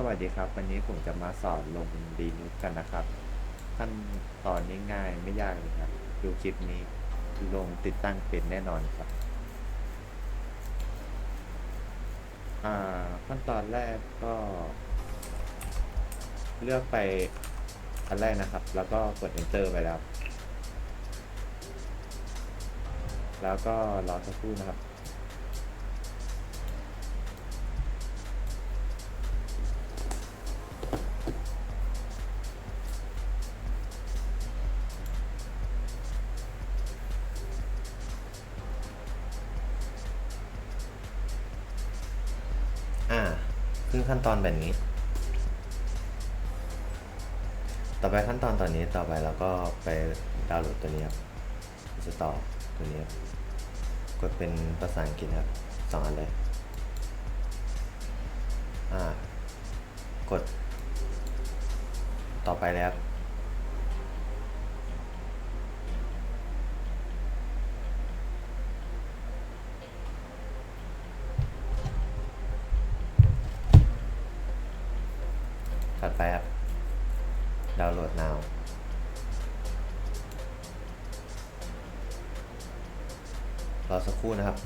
สวัสดีครับ วันนี้ผมจะมาสอนลงดีนุกันนะครับ ขั้นตอนนี้ง่ายไม่ยากเลยครับ ดูคลิปนี้ลงติดตั้งเป็นแน่นอนครับขั้นตอนแรกก็ เลือกไปอันแรกนะครับ แล้วก็กด enter ไปแล้ว แล้วก็รอสักครู่นะครับ คือขั้นตอนแบบนี้ ต่อไปขั้นตอนตอนนี้ต่อไปเราก็ไปดาวน์โหลดตัวนี้ครับสตอตัวนี้กดเป็นภาษาอังกฤษครับสองอันเลยอ่ากดต่อไปเลย ถัดไปครับ ดาวน์โหลด now รอสักครู่นะครับ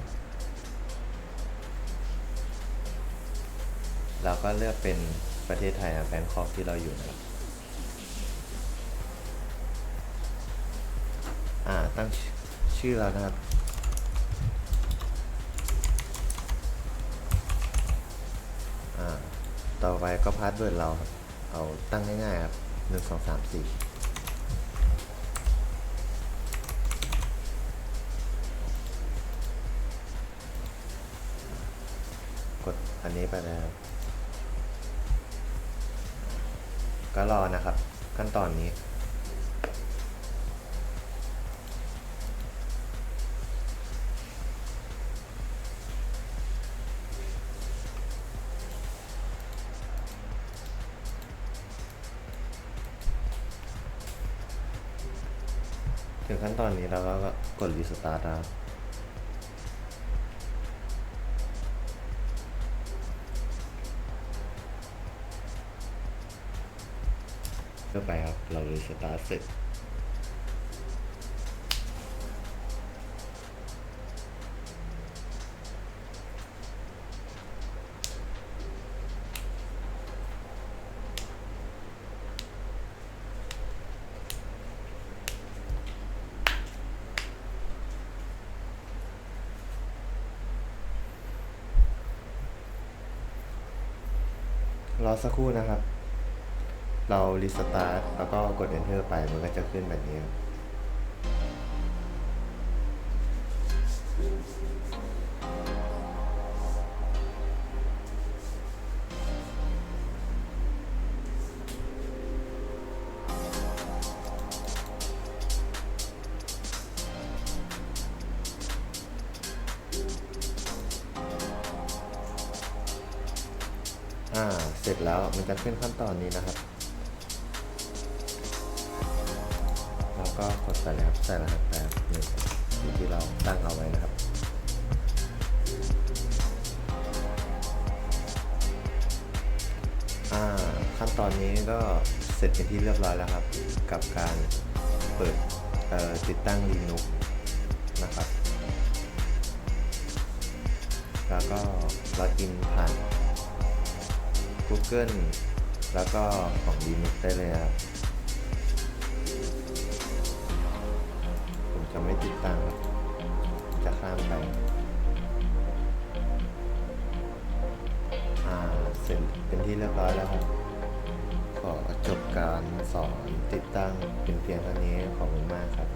เราก็เลือกเป็นประเทศไทยนะแบงคอกที่เราอยู่นะครับอ่าตั้งชื่อชื่อเรานะครับ อ่า ต่อไปก็พาสเวิร์ดเราครับเอาตั้งง่ายๆครับหนึ่งสองสามสี่กดอันนี้ไปแล้ว ก็รอนะครับ ขั้นตอนนี้ ถึงขั้นตอนนี้เราก็กดรีสตาร์ทครับเพื่อไปครับ เรารีสตาร์ทเสร็จ รอสักครู่นะครับ เรารีสตาร์ทแล้วก็กด enter ไปมันก็จะขึ้นแบบนี้ครับ อ่า เสร็จแล้วมันจะขึ้นขั้นตอนนี้นะครับ แล้วก็กดไปเลยครับ ใส่รหัสแบบนึ่งที่เราตั้งเอาไว้นะครับอ่าขั้นตอนนี้ก็เสร็จเป็นที่เรียบร้อยแล้วครับ กับการเปิดติดตั้ง Linux นะครับ แล้วก็ล็อกอินผ่าน Google แล้วก็ของ Linux ได้เลยครับผมจะไม่ติดตั้งครับจะข้ามไปอ่าเสร็จเป็นที่เรียบร้อยแล้วครับขอจบการสอนติดตั้งเป็นเพียงเท่านี้ขอบคุณมากครับ